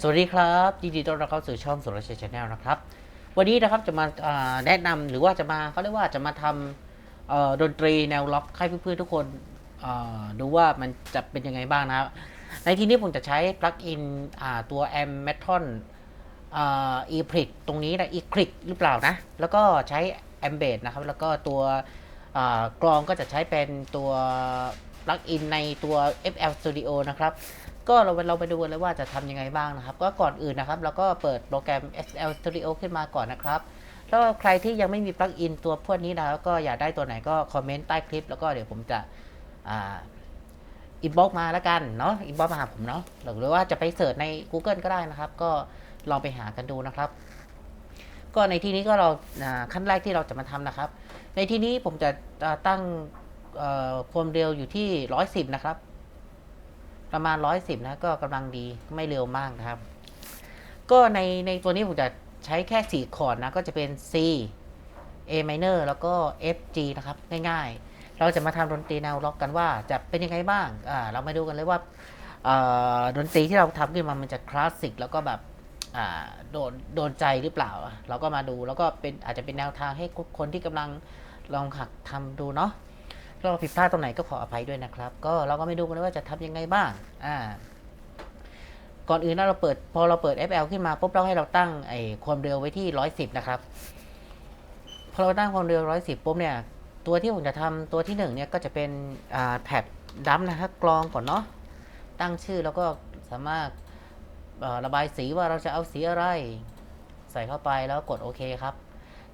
สวัสดีครับยินดีต้อนรับเข้าสู่ช่องสุรชัยชาแนลนะครับ วันนี้นะครับจะมาแนะนำหรือว่าจะมาเขาเรียกว่าจะมาทำดนตรีแนวล็อกให้เพื่อนๆทุกคนดูว่ามันจะเป็นยังไงบ้างนะครับ ในที่นี้ผมจะใช้ปลั๊กอินตัว a m m e t o n อ่า e p r i c ตรงนี้นะ e c l i c หรือเปล่านะ แล้วก็ใช้ a m b e d นะครับ แล้วก็ตัวกรองก็จะใช้เป็นตัวปลั๊กอินในตัว FL Studio นะครับ ก็เราเราไปดูกันเลยว่าจะทำยังไงบ้างนะครับ ก็ก่อนอื่นนะครับเราก็เปิดโปรแกรม SL Studio ขึ้นมาก่อนนะครับแล้วใครที่ยังไม่มีปลั๊กอินตัวพวกนี้นะแล้วก็อยากได้ตัวไหนก็คอมเมนต์ใต้คลิป แล้วก็เดี๋ยวผมจะอ่าอินบ็อกมาแล้วกันเนาะอินบ็อกมาหาผมเนาะหรือว่าจะไปเสิร์ชใน Google ก็ได้นะครับ ก็ลองไปหากันดูนะครับ ก็ในที่นี้ก็เราขั้นแรกที่เราจะมาทำนะครับ ในที่นี้ผมจะตั้งความเร็วอยู่ที่ 110 นะครับ ประมาณ 110 นะ ก็กำลังดีไม่เร็วมากนะครับ ก็ในในตัวนี้ผมจะใช้แค่ 4 คอร์ดนะ ก็จะเป็น C A minor แล้วก็ F G นะครับ ง่ายๆ เราจะมาทำดนตรีแนวล็อกกันว่าจะเป็นยังไงบ้าง อ่า เรามาดูกันเลยว่าดนตรีที่เราทำขึ้นมามันจะคลาสสิกแล้วก็แบบโดนโดนใจหรือเปล่า เราก็มาดูแล้วก็เป็นอาจจะเป็นแนวทางให้คนที่กำลังลองหัดทำดูเนาะ เราผิดพลาดตรงไหนก็ขออภัยด้วยนะครับ ก็เราก็ไม่ดูกันเลยว่าจะทำยังไงบ้างอ่าก่อนอื่นนะเราเปิดพอเราเปิด FL ขึ้นมาปุ๊บเราให้เราตั้งไอ้ความเร็วไว้ที่ 110 นะครับ พอเราตั้งความเร็ว 110 ปุ๊บเนี่ย ตัวที่ผมจะทำตัวที่หนึ่งเนี่ยก็จะเป็นอ่าแพดดัมนะครับกรองก่อนเนาะตั้งชื่อแล้วก็สามารถระบายสีว่าเราจะเอาสีอะไร ใส่เข้าไปแล้วกดโอเคครับ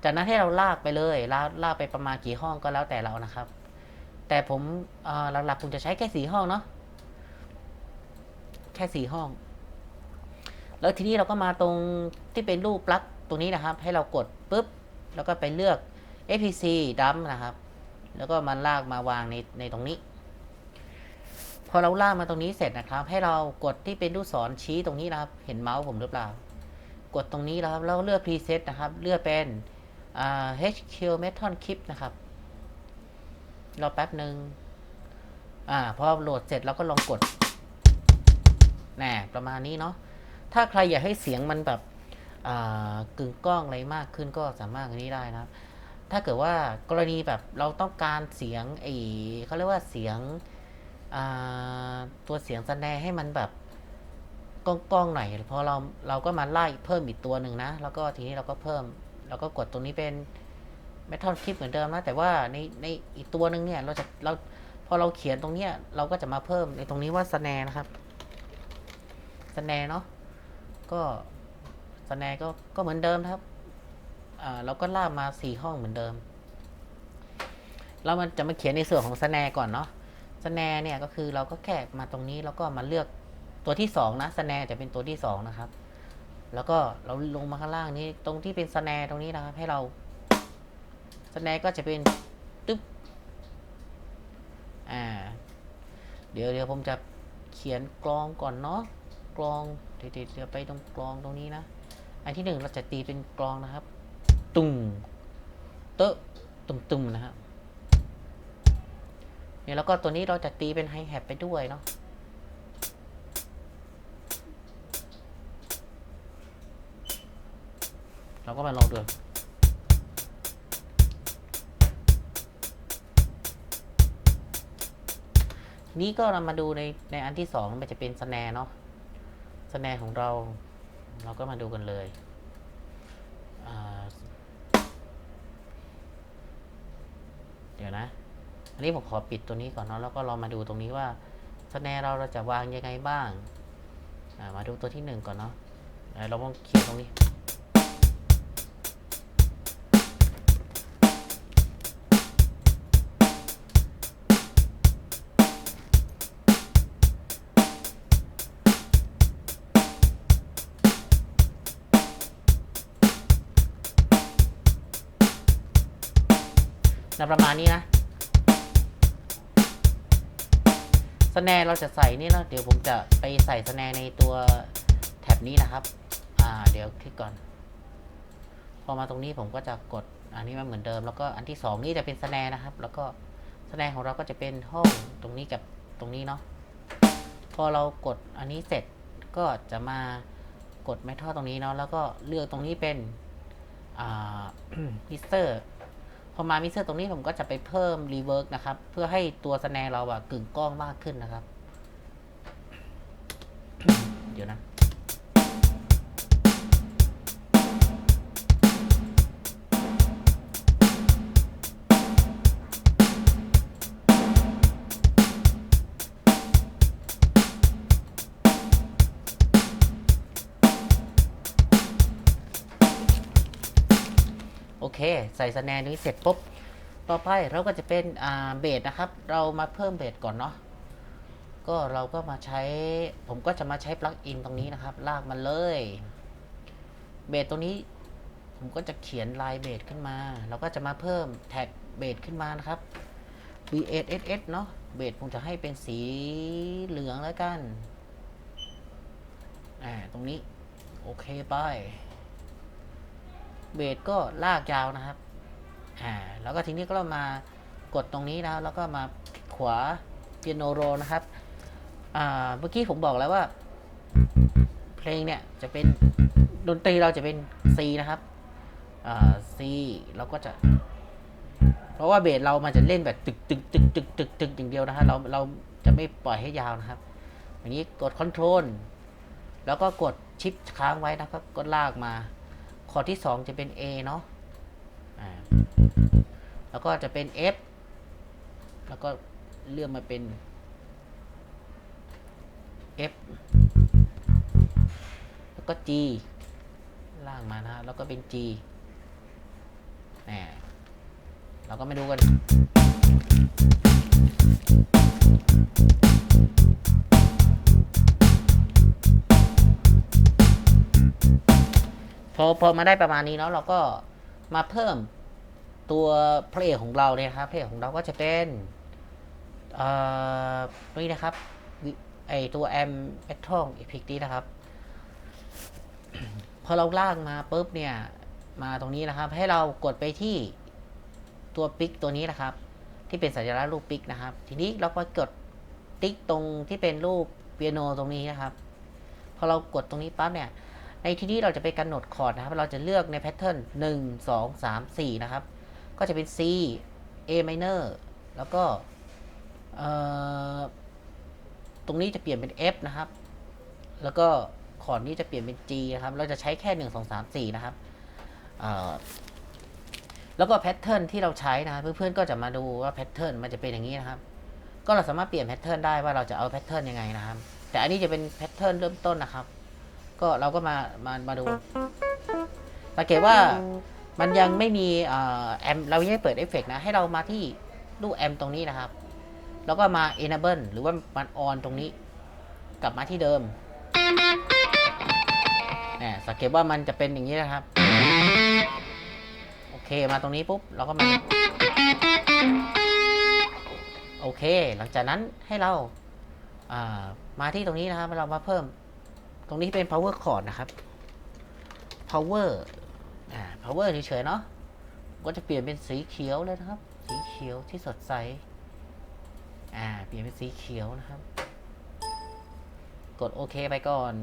จากนั้นให้เราลากไปเลยลากลากไปประมาณกี่ห้องก็แล้วแต่เรานะครับ แต่ผมหลักๆผมจะใช้แค่สีห้องเนาะแค่สีห้อง แล้วทีนี้เราก็มาตรงที่เป็นรูปปลั๊กตรงนี้นะครับ ให้เรากดปุ๊บ แล้วก็ไปเลือก APC ดัมนะครับ แล้วก็มันลากมาวางในในตรงนี้ พอเราลากมาตรงนี้เสร็จนะครับ ให้เรากดที่เป็นลูกศรชี้ตรงนี้นะครับ เห็นเมาส์ผมหรือเปล่า กดตรงนี้นะครับแล้วเลือก preset นะครับ เลือกเป็น HQ Metal Clip นะครับ รอแป๊บหนึ่งอ่าพอโหลดเสร็จเราก็ลองกดแน่ประมาณนี้เนาะถ้าใครอยากให้เสียงมันแบบอ่ากึ่งกล้องอะไรมากขึ้นก็สามารถอันนี้ได้นะครับ ถ้าเกิดว่ากรณีแบบเราต้องการเสียงไอเขาเรียกว่าเสียงอ่าตัวเสียงสแนร์ให้มันแบบกล้องๆหน่อยพอเราเราก็มาไล่เพิ่มอีกตัวหนึ่งนะ แล้วก็ทีนี้เราก็เพิ่มเราก็กดตรงนี้เป็น เมทัลคลิปเหมือนเดิมนะ แต่ว่าในในอีกตัวหนึ่งเนี่ย เราจะเราพอเราเขียนตรงเนี้ย เราก็จะมาเพิ่มในตรงนี้ว่าสแนนะครับสแนร์เนาะก็สแนร์ก็ก็เหมือนเดิมครับอ่าเราก็ลากมาสี่ห้องเหมือนเดิมเรามันจะมาเขียนในส่วนของสแนร์ก่อนเนาะสแนร์เนี่ยก็คือเราก็แค่มาตรงนี้แล้วก็มาเลือกตัวที่สองนะสแนร์จะเป็นตัวที่สองนะครับ แล้วก็เราลงมาข้างล่างนี้ตรงที่เป็นสแนร์ตรงนี้นะครับ ให้เรา สแนร์ก็จะเป็นตึ๊บอ่า เดี๋ยวเดี๋ยวผมจะเขียนกลองก่อนเนาะกลองเดี๋ยวเดี๋ยวไปตรงกลองตรงนี้นะ อันที่หนึ่งเราจะตีเป็นกลองนะครับ ตุ้งเตะตุ้มตุมนะครับเนี่ยแล้วก็ตัวนี้เราจะตีเป็นไฮแฮทไปด้วยเนาะเราก็มาลองดู นี่ก็เรามาดูในในอันที่สองมันจะเป็นสแนเนาะสแนของเรา เราก็มาดูกันเลยเดี๋ยวนะ อันนี้ผมขอปิดตัวนี้ก่อนเนาะแล้วก็เรามาดูตรงนี้ว่าสแนเราเราจะวางยังไงบ้างามาดูตัวที่หนึ่งก่อนเนาะอ่าเราลองเขียนตรงนี้ะประมาณนี้นะสแนร์เราจะใส่นี่นะเดี๋ยวผมจะไปใส่สแนร์ในตัวแท็บนี้นะครับ อ่า เดี๋ยวคลิกก่อน พอมาตรงนี้ผมก็จะกด อันนี้มันเหมือนเดิม แล้วก็อันที่สองนี่จะเป็นสแนร์นะครับ แล้วก็สแนร์ของเราก็จะเป็นห้องตรงนี้กับตรงนี้เนาะ พอเรากดอันนี้เสร็จก็จะมากด metal ตรงนี้เนาะ แล้วก็เลือกตรงนี้เป็น อ่ามิสเตอร์ พอมามิเซอร์ตรงนี้ผมก็จะไปเพิ่มรีเวิร์กนะครับ เพื่อให้ตัวสแนร์เราอะกึ่งกล้องมากขึ้นนะครับ เดี๋ยวนะ ใส่สแนร์นี้เสร็จปุ๊บ ต่อไปเราก็จะเป็นอ่าเบสนะครับ เรามาเพิ่มเบสก่อนเนาะ ก็เราก็มาใช้ ผมก็จะมาใช้ปลั๊กอินตรงนี้นะครับ ลากมันเลย เบสตรงนี้ ผมก็จะเขียนลายเบสขึ้นมา เราก็จะมาเพิ่มแท็กเบสขึ้นมานะครับ B8SS เนาะ เบสผมจะให้เป็นสีเหลืองแล้วกัน อ่า ตรงนี้ โอเคไป เบสก็ลากยาวนะครับ อ่าแล้วก็ทีนี้ก็มากดตรงนี้นะแล้วก็มาขวาเปียโนโรนะครับอ่าเมื่อกี้ผมบอกแล้วว่า เพลงเนี่ยจะเป็นดนตรีเราจะเป็น C นะครับอ่า C เราก็จะ เพราะว่าเบสเรามันจะเล่นแบบตึกตึกตึกตึกตึกตึกอย่างเดียวนะฮะเราเราจะไม่ปล่อยให้ยาวนะครับอย่างนี้กดคอนโทรลแล้วก็กดชิปค้างไว้นะครับ ก็ลากมาคอร์ดที่ 2 จะเป็น A เนาะ แล้วก็จะเป็น F แล้วก็เลื่อนมาเป็น F แล้วก็ G ล่างมานะฮะแล้วก็เป็น G แหมเราก็มาดูกันพอพอมาได้ประมาณนี้เนาะเราก็ มาเพิ่มตัวเพลงของเราเนี่ยนะครับเพลงของเราก็จะเป็นเอ่อนี่นะครับไอตัวแอมเมทัลอีพิกนี้นะครับ พอเราลากมาปุ๊บเนี่ย มาตรงนี้นะครับ ให้เรากดไปที่ตัวปิกตัวนี้นะครับ ที่เป็นสัญลักษณ์รูปปิกนะครับ ทีนี้เราก็กดติ๊กตรงที่เป็นรูปเปียโนตรงนี้นะครับ พอเรากดตรงนี้ปั๊บเนี่ย ในที่นี้เราจะไปกำหนดคอร์ดนะครับ เราจะเลือกในแพทเทิร์นหนึ่งสองสามสี่นะครับ ก็จะเป็น C A minor แล้วก็ตรงนี้จะเปลี่ยนเป็น F นะครับ แล้วก็คอร์ดนี้จะเปลี่ยนเป็น G นะครับ เราจะใช้แค่หนึ่งสองสามสี่นะครับ แล้วก็แพทเทิร์นที่เราใช้นะครับเพื่อนๆก็จะมาดูว่าแพทเทิร์นมันจะเป็นอย่างนี้นะครับ ก็เราสามารถเปลี่ยนแพทเทิร์นได้ว่าเราจะเอาแพทเทิร์นยังไงนะครับ แต่อันนี้จะเป็นแพทเทิร์นเริ่มต้นนะครับ ก็เราก็มามามาดูสังเกตว่ามันยังไม่มีเอ่อแอมเรายังไม่เปิดเอฟเฟกต์นะ ให้เรามาที่ลูกแอมตรงนี้นะครับ แล้วก็มา enable หรือว่ามัน on ตรงนี้ กลับมาที่เดิมแหมสังเกตว่ามันจะเป็นอย่างนี้นะครับ โอเคมาตรงนี้ปุ๊บ เราก็มา โอเค หลังจากนั้นให้เราามาที่ตรงนี้นะครับ เรามาเพิ่ม ตรงนี้เป็น power chord นะครับ power อ่า power เฉยๆเนาะก็จะเปลี่ยนเป็นสีเขียวเลยนะครับ สีเขียวที่สดใส อ่า เปลี่ยนเป็นสีเขียวนะครับ กดโอเคไปก่อน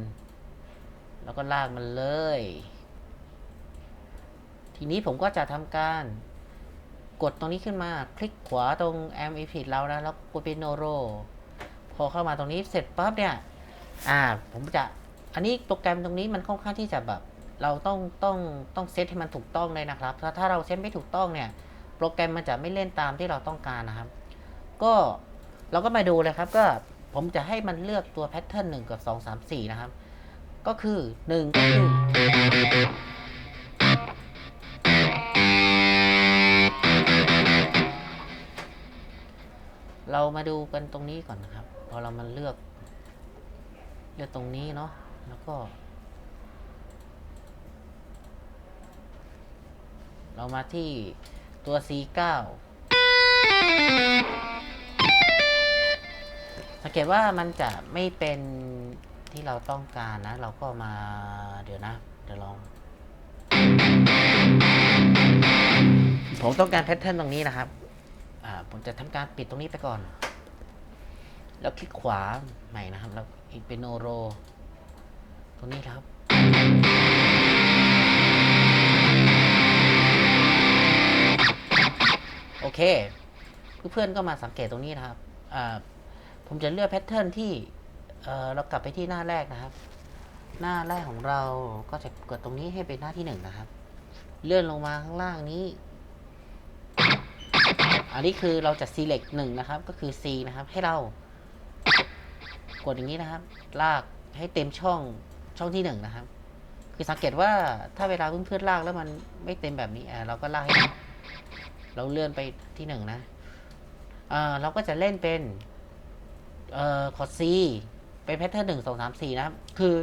แล้วก็ลากมันเลย ทีนี้ผมก็จะทำการ กดตรงนี้ขึ้นมา คลิกขวาตรง amp i p i t เรานะ แล้วกดเป็น noro พอเข้ามาตรงนี้เสร็จปั๊บเนี่ย อ่า ผมจะ อันนี้โปรแกรมตรงนี้มันค่อนข้างที่จะแบบเราต้องต้องต้องเซตให้มันถูกต้องเลยนะครับถ้าถ้าเราเซตไม่ถูกต้องเนี่ย โปรแกรมมันจะไม่เล่นตามที่เราต้องการนะครับ ก็เราก็มาดูเลยครับ ก็ผมจะให้มันเลือกตัวแพทเทิร์นหนึ่งกับสองสามสี่นะครับ ก็คือหนึ่งก็คือเรามาดูกันตรงนี้ก่อนนะครับ พอเรามันเลือก เลือกตรงนี้เนาะ ก็ เรามาที่ตัว C9 สังเกตว่ามันจะไม่เป็นที่เราต้องการนะ เราก็มาเดี๋ยวนะ เดี๋ยวลอง ผมต้องการแพทเทิร์นตรงนี้นะครับ อ่า ผมจะทำการปิดตรงนี้ไปก่อน แล้วคลิกขวาใหม่นะครับ แล้วอีกเป็นโนโร ตรงนี้ครับ โอเค เพื่อนๆก็มาสังเกตตรงนี้นะครับ ผมจะเลือกแพทเทิร์นที่เรากลับไปที่หน้าแรกนะครับ หน้าแรกของเราก็จะกดตรงนี้ให้เป็นหน้าที่หนึ่งนะครับ เลื่อนลงมาข้างล่างนี้ อันนี้คือเราจะ select หนึ่งนะครับ ก็คือ C นะครับ ให้เรา กดอย่างนี้นะครับ ลากให้เต็มช่อง ช่องที่หนึ่งนะครับ คือสังเกตว่าถ้าเวลาเพื่อนๆลากแล้วมันไม่เต็มแบบนี้อ่าเราก็ลากให้เราเลื่อนไปที่หนึ่งนะอ่าเราก็จะเล่นเป็นเอ่อคอร์ด C เป็นแพทเทิร์นหนึ่งสองสามสี่นะครับ คือ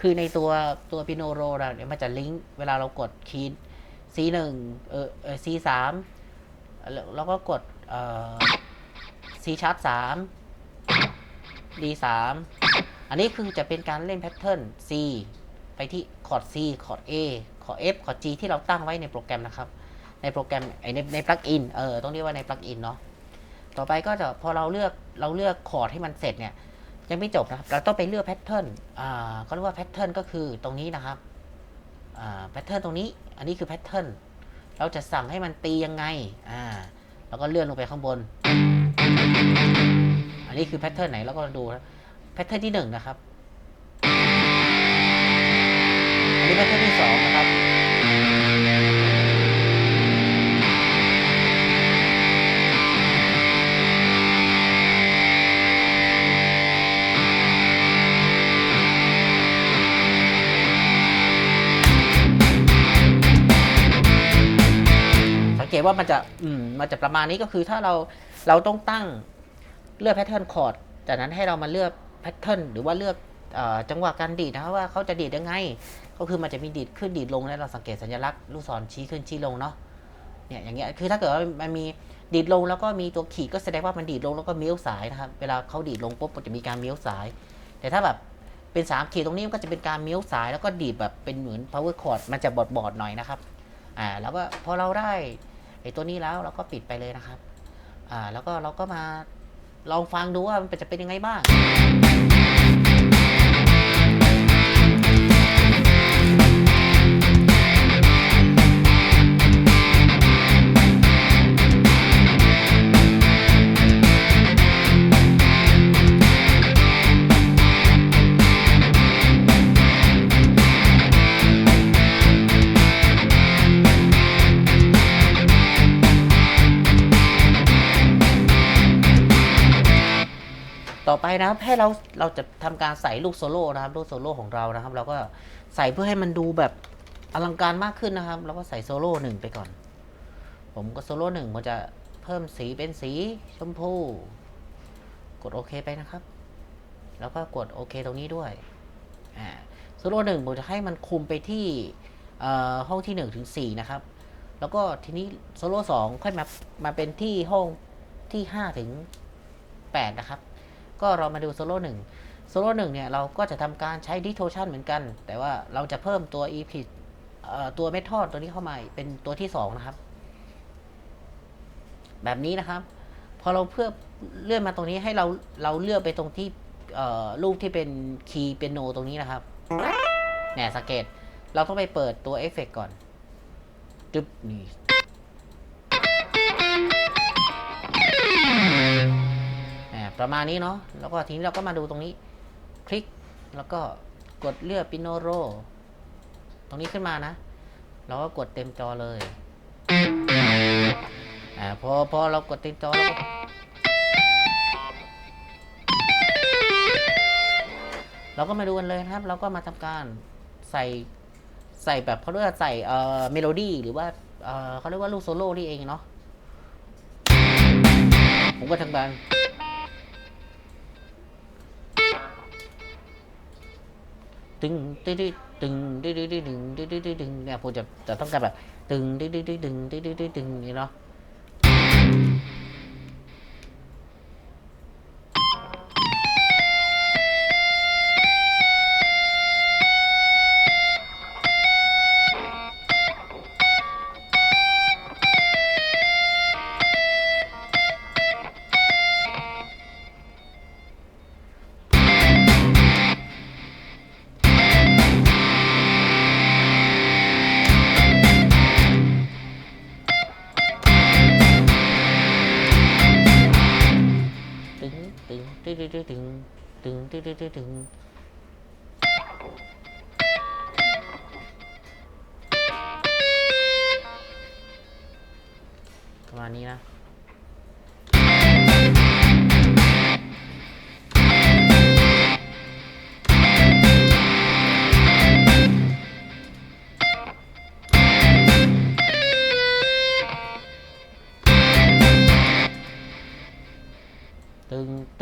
คือในตัวตัวปิโนโรเราเนี่ยมันจะลิงก์เวลาเรากดคีย์ C หนึ่งเออเออ C สามแล้วแล้วก็กดเอ่อ C ชาร์ปสาม D สาม อันนี้คือจะเป็นการเล่นแพทเทิร์น C ไปที่คอร์ด C คอร์ด A คอร์ด F คอร์ด G ที่เราตั้งไว้ในโปรแกรมนะครับ ในโปรแกรมไอในในปลั๊กอินเออต้องเรียกว่าในปลั๊กอินเนาะต่อไปก็จะพอเราเลือกเราเลือกคอร์ดให้มันเสร็จเนี่ยยังไม่จบนะครับ เราต้องไปเลือกแพทเทิร์นอ่าเขาเรียกว่าแพทเทิร์นก็คือตรงนี้นะครับอ่าแพทเทิร์นตรงนี้ อันนี้คือแพทเทิร์นเราจะสั่งให้มันตียังไงอ่าแล้วก็เลื่อนลงไปข้างบน อันนี้คือแพทเทิร์นไหนแล้วก็ดูนะ แพทเทิร์นที่หนึ่งนะครับ อันนี้แพทเทิร์นที่สองนะครับ สังเกตว่ามันจะอืมมันจะประมาณนี้ก็คือถ้าเราเราต้องตั้งเลือกแพทเทิร์นคอร์ดจากนั้นให้เรามาเลือก แพทเทิร์นหรือว่าเลือกอจังหวะการดีดนะครับว่าเขาจะดีดยังไง ก็คือมันจะมีดีดขึ้นดีดลงแล้วเราสังเกตสัญลักษณ์ลูกศรชี้ขึ้นชี้ลงเนาะเนี่ยอย่างเงี้ยคือถ้าเกิดว่ามันมีดีดลงแล้วก็มีตัวขีดก็แสดงว่ามันดีดลงแล้วก็เมี้ยวสายนะครับเวลาเขาดีดลงปุ๊บมันจะมีการเมี้ยวสาย แต่ถ้าแบบเป็นสามขีดตรงนี้มันก็จะเป็นการเมี้ยวสายแล้วก็ดีดแบบเป็นเหมือน power chord มันจะบอดบอดๆหน่อยนะครับอ่าแล้วก็พอเราได้ไอ้ตัวนี้แล้วเราก็ปิดไปเลยนะครับอ่าแล้วก็เราก็มา ลองฟังดูว่ามันจะเป็นยังไงบ้าง ไปนะครับ ให้เราเราจะทำการใส่ลูกโซโล่นะครับ ลูกโซโล่ของเรานะครับ เราก็ใส่เพื่อให้มันดูแบบอลังการมากขึ้นนะครับ เราก็ใส่โซโล่หนึ่งไปก่อน ผมก็โซโล่หนึ่งมันจะเพิ่มสีเป็นสีชมพู กดโอเคไปนะครับ แล้วก็กดโอเคตรงนี้ด้วย อ่าโซโล่หนึ่งผมจะให้มันคุมไปที่เอ่อห้องที่หนึ่งถึงสี่นะครับ แล้วก็ทีนี้โซโล่สองค่อยมามาเป็นที่ห้องที่ห้าถึงแปดนะครับ ก็เรามาดูโซโล่หนึ่งโซโล่หนึ่งเนี่ยเราก็จะทำการใช้ distortion เหมือนกัน แต่ว่าเราจะเพิ่มตัว e p i d ตัวเมทอดตัวนี้เข้ามาเป็นตัวที่สองนะครับ แบบนี้นะครับ พอเราเพื่อเลื่อนมาตรงนี้ให้เราเราเลือกไปตรงที่รูปที่เป็นคีย์เปียโนตรงนี้นะครับเนี่ยสังเกต เราต้องไปเปิดตัวเอฟเฟกก่อนจึ๊บนี่ ประมาณนี้เนาะแล้วก็ทีนี้เราก็มาดูตรงนี้ คลิกแล้วก็กดเลือกปิโนโรตรงนี้ขึ้นมานะเราก็กดเต็มจอเลยอ่าพอพอเรากดเต็มจอแล้วก็เราก็มาดูกันเลยนะครับ เราก็มาทำการใส่ใส่แบบเขาเรียกว่าใส่เอ่อเมโลดี้หรือว่าเอ่อเขาเรียกว่าลูกโซโล่นี่เองเนาะผมก็ทำการ ตึงตึงตึงตึงตึงตึงตึงเนี่ยผมจะจะต้องการแบบตึงตึงตึงตึงตึงตึงนี่เนาะ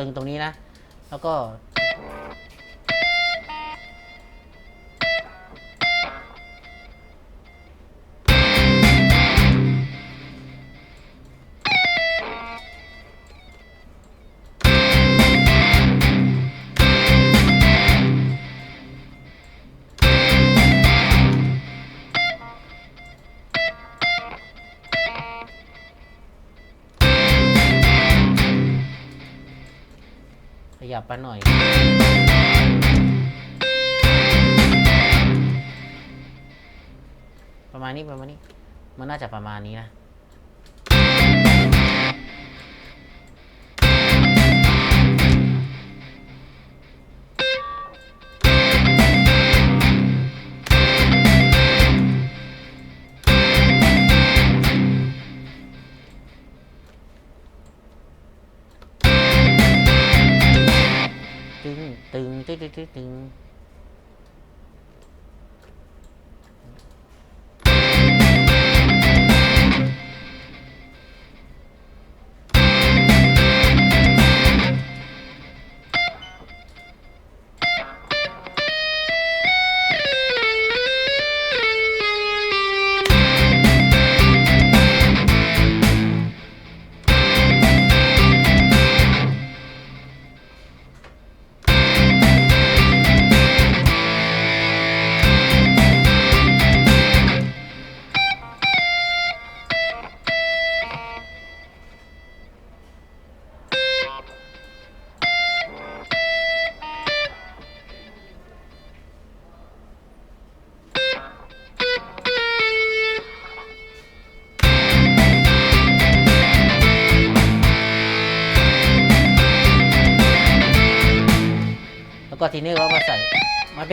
ตึงตรงนี้นะ แล้วก็ ยับไปหน่อย ประมาณนี้ประมาณนี้ มันน่าจะประมาณนี้นะ 噔噔噔噔噔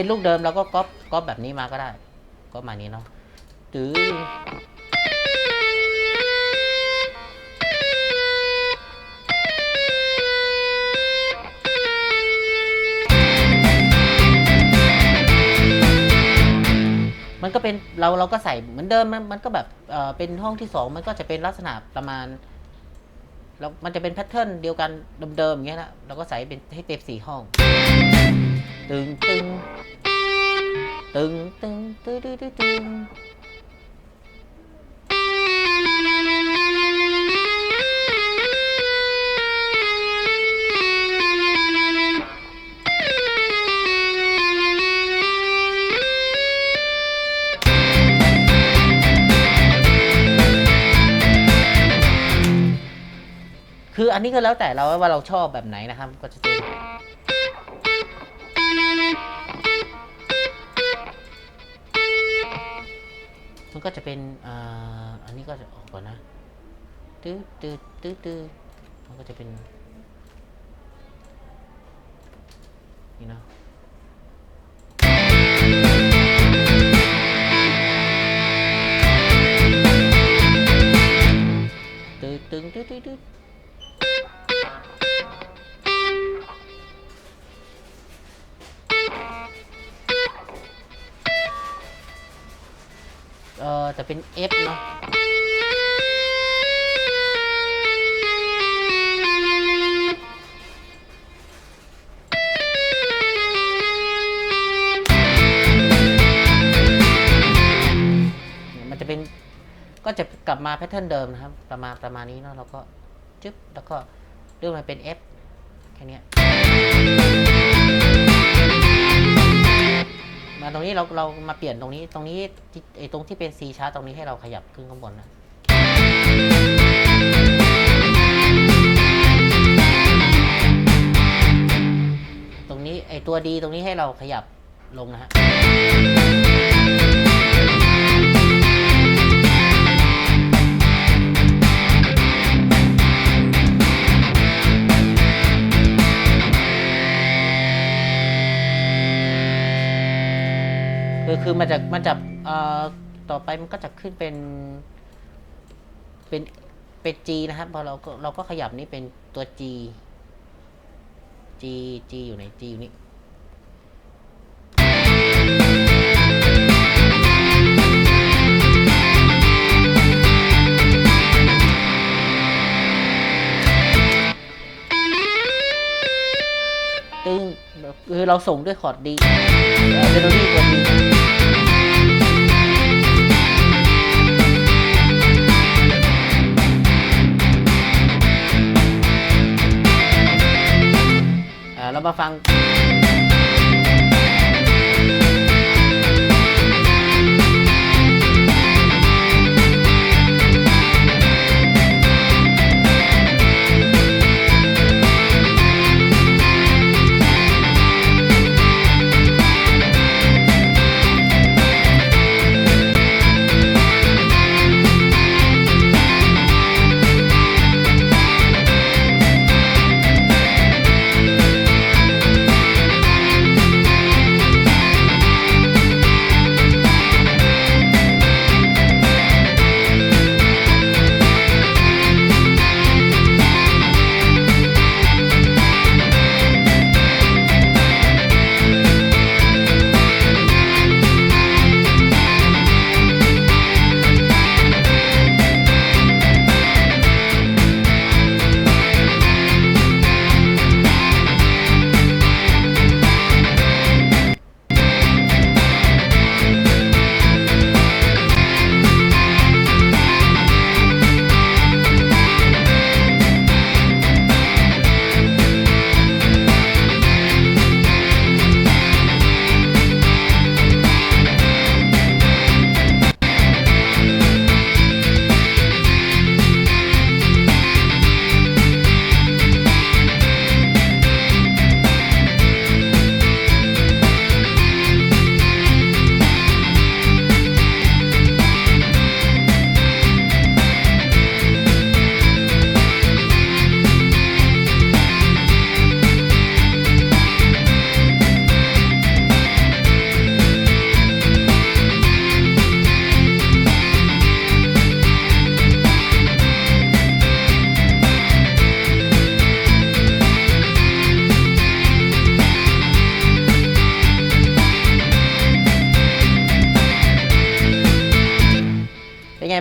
ลูกเดิมเราก็ก๊อปก๊อปแบบนี้มาก็ได้ก็มานี้เนาะตึงมันก็เป็นเราเราก็ใส่เหมือนเดิมมันมันก็แบบเออเป็นห้องที่สองมันก็จะเป็นลักษณะประมาณ แล้วมันจะเป็นแพทเทิร์นเดียวกันเดิมๆอย่างเงี้ยนะเราก็ใส่เป็นให้เต็มสี่ห้อง ตึงตึงตึงตึงตึงตึงตึง คืออันนี้ก็แล้วแต่เราว่าเราชอบแบบไหนนะครับ ก็จะเป็นมันก็จะเป็นอ่าอันนี้ก็จะออกก่อนนะตื้อตื้อตื้อตื้อมันก็จะเป็นนี่นะตื้อตึ้งตื้อตื้อ เออแต่เป็น F เนาะมันจะเป็นก็จะกลับมาแพทเทิร์นเดิมนะครับ ประมาณประมาณนี้เนาะเราก็จึ๊บแล้วก็เลื่อนมาเป็น F แค่เนี้ย ตรงนี้เราเรามาเปลี่ยนตรงนี้ ตรงนี้ไอ้ตรงที่เป็น C ชาร์ตตรงนี้ให้เราขยับขึ้นข้างบนนะตรงนี้ไอ้ตัวดีตรงนี้ให้เราขยับลงนะฮะ คือคือมันจะมันจะเอ่อต่อไปมันก็จะขึ้นเป็น เป็นเป็น G นะครับพอเราก็เราก็ขยับนี่เป็นตัว G G G อยู่ไหน G อยู่นี่ คือเราส่งด้วยคอร์ดดีเมโลดี้คอร์ดดีอ่าเรามาฟัง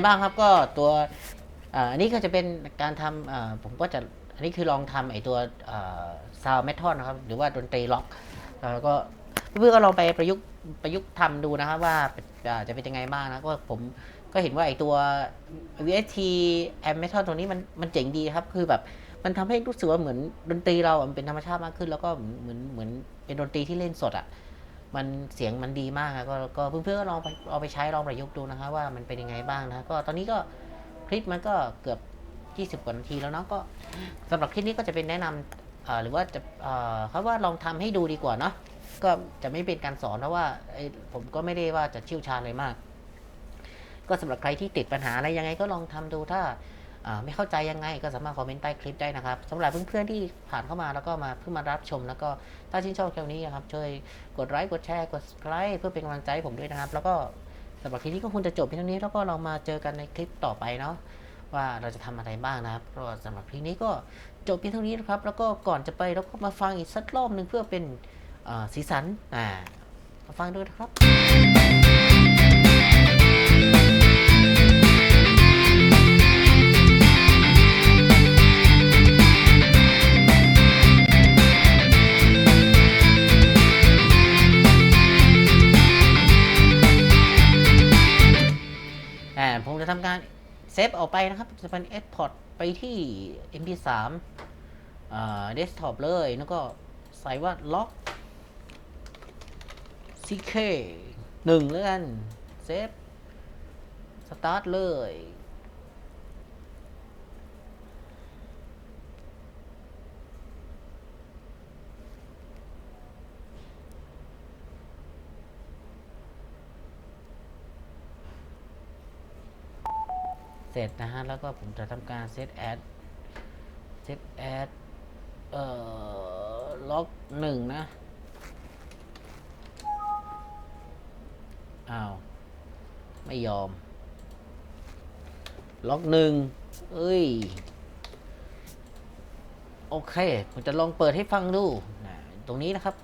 บ้างครับก็ตัวอันนี้ก็จะเป็นการทำผมก็จะอันนี้คือลองทำไอตัวซาวเมทอดนะครับ หรือว่าดนตรีล็อกแล้วก็เพื่อนก็ลองไปประยุกต์ประยุกต์ทำดูนะครับว่าจะเป็นยังไงบ้างนะก็ผมก็เห็นว่าไอตัว VST Amp Method ตัวนี้มันมันเจ๋งดีครับ คือแบบมันทำให้รู้สึกว่าเหมือนดนตรีเรา มันเป็นธรรมชาติมากขึ้น แล้วก็เหมือนเหมือนเป็นดนตรีที่เล่นสดอะ มันเสียงมันดีมากครับก็ก็เพื่อนๆก็ลองไปเอาไปใช้ลองประยุกต์ดูนะครับว่ามันเป็นยังไงบ้างนะก็ตอนนี้ก็คลิปมันก็เกือบ 20 กว่านาทีแล้วเนาะก็สำหรับคลิปนี้ก็จะเป็นแนะนำหรือว่าจะเขาว่าลองทำให้ดูดีกว่าเนาะก็จะไม่เป็นการสอนเพราะว่าผมก็ไม่ได้ว่าจะเชี่ยวชาญเลยมาก ก็สำหรับใครที่ติดปัญหาอะไรยังไงก็ลองทำดูถ้า ไม่เข้าใจยังไงก็สามารถคอมเมนต์ใต้คลิปได้นะครับสำหรับเพื่อนๆที่ผ่านเข้ามาแล้วก็มาเพิ่งมารับชม แล้วก็ถ้าชื่นชอบคลิปนี้นะครับช่วยกดไลค์กดแชร์กด subscribe เพื่อเป็นกำลังใจให้ผมด้วยนะครับ แล้วก็สำหรับคลิปนี้ก็คงจะจบเพียงเท่านี้ แล้วก็เรามาเจอกันในคลิปต่อไปเนาะว่าเราจะทำอะไรบ้างนะครับก็สำหรับคลิปนี้ก็จบเพียงเท่านี้นะครับ แล้วก็ก่อนจะไปเราก็มาฟังอีกสักรอบหนึ่งเพื่อเป็นสีสันอ่ามาฟังด้วยนะครับ ฟออกไปนะครับ จะเป็น export ไปที่ mp3 อ่า desktop เลย แล้วก็ใส่ว่า lock ck หนึ่งแล้วกัน เซฟสตาร์ทเลย เสร็จนะฮะ แล้วก็ผมจะทำการเซตแอดเซตแอดเอ่อล็อกหนึ่งนะ อ้าว ไม่ยอม ล็อกหนึ่งเอ้ย โอเค ผมจะลองเปิดให้ฟังดูนะตรงนี้นะครับ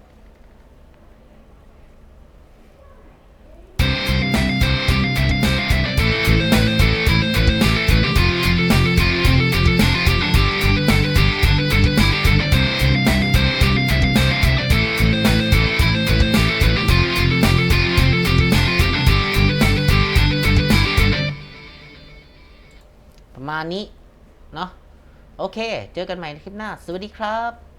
เค เจอกันใหม่ในคลิปหน้า สวัสดีครับ